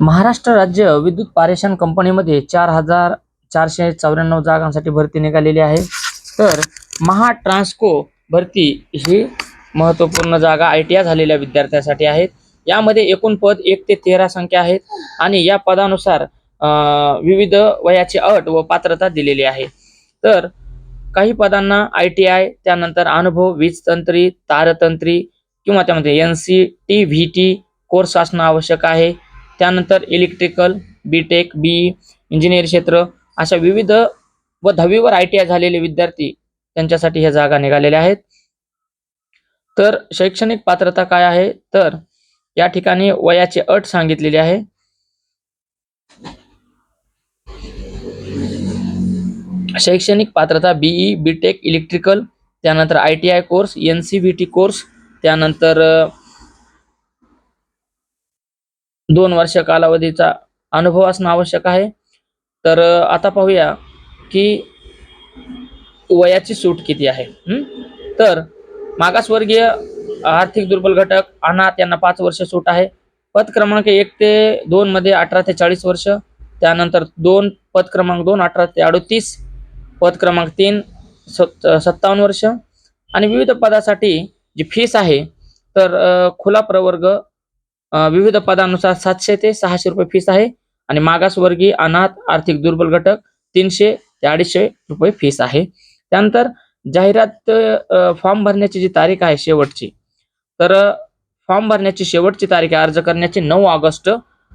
महाराष्ट्र राज्य विद्युत पारेषण कंपनीमध्ये चार हजार चारशे चौऱ्याण्णव जागांसाठी भरती निघालेली आहे. तर महा ट्रान्स्को भरती ही महत्त्वपूर्ण जागा आय टी आय झालेल्या विद्यार्थ्यांसाठी आहेत यामध्ये एकूण पद एक ते तेरा संख्या आहेत आणि या पदानुसार विविध वयाची अट व पात्रता दिलेली आहे. तर काही पदांना आय टी आय त्यानंतर अनुभव वीज तंत्री तारतंत्री किंवा त्यामध्ये N C T V T course असणं आवश्यक आहे. त्यानंतर electrical B tech B engineer क्षेत्र अशा विविध व दहावीवर आय टी आय झालेले विद्यार्थी त्यांच्यासाठी ह्या जागा निघालेल्या आहेत. तर शैक्षणिक पात्रता काय आहे? तर या ठिकाणी वयाची अट सांगितलेली आहे. शैक्षणिक पात्रता बीई बी टेक इलेक्ट्रिकल त्यानंतर I T I course N C V T course त्यानंतर दोन वर्ष कालावधीचा अनुभव असणं आवश्यक आहे. तर आता पाहूया की वयाची सूट किती आहे. तर मागासवर्गीय आर्थिक दुर्बल घटक अनाथ यांना पाच वर्ष सूट आहे. पद क्रमांक एक ते दोन मध्ये अठरा ते चाळीस वर्ष. त्यानंतर दोन पद क्रमांक दोन अठरा ते अडतीस. पद क्रमांक तीन सत् सत्तावन्न वर्ष. आणि विविध पदासाठी जी फीस आहे तर खुला प्रवर्ग विविध पदानुसार सातशे ते सहाशे रुपये फीस आहे. आणि मागासवर्गीय अनाथ आर्थिक दुर्बल घटक तीनशे ते अडीचशे रुपये फीस आहे. त्यानंतर जाहिरात फॉर्म भरण्याची जी तारीख आहे शेवटची तर फॉर्म भरण्याची शेवटची तारीख आहे अर्ज करण्याची नऊ ऑगस्ट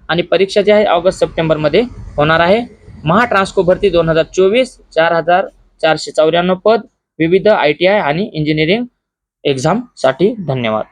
आणि परीक्षा जी आहे ऑगस्ट सप्टेंबरमध्ये होणार आहे. महा ट्रान्सको भरती दोन हजार चोवीस चार हजार चारशे चौऱ्याण्णव पद विविध आय टी आय आणि इंजिनिअरिंग एक्झामसाठी धन्यवाद.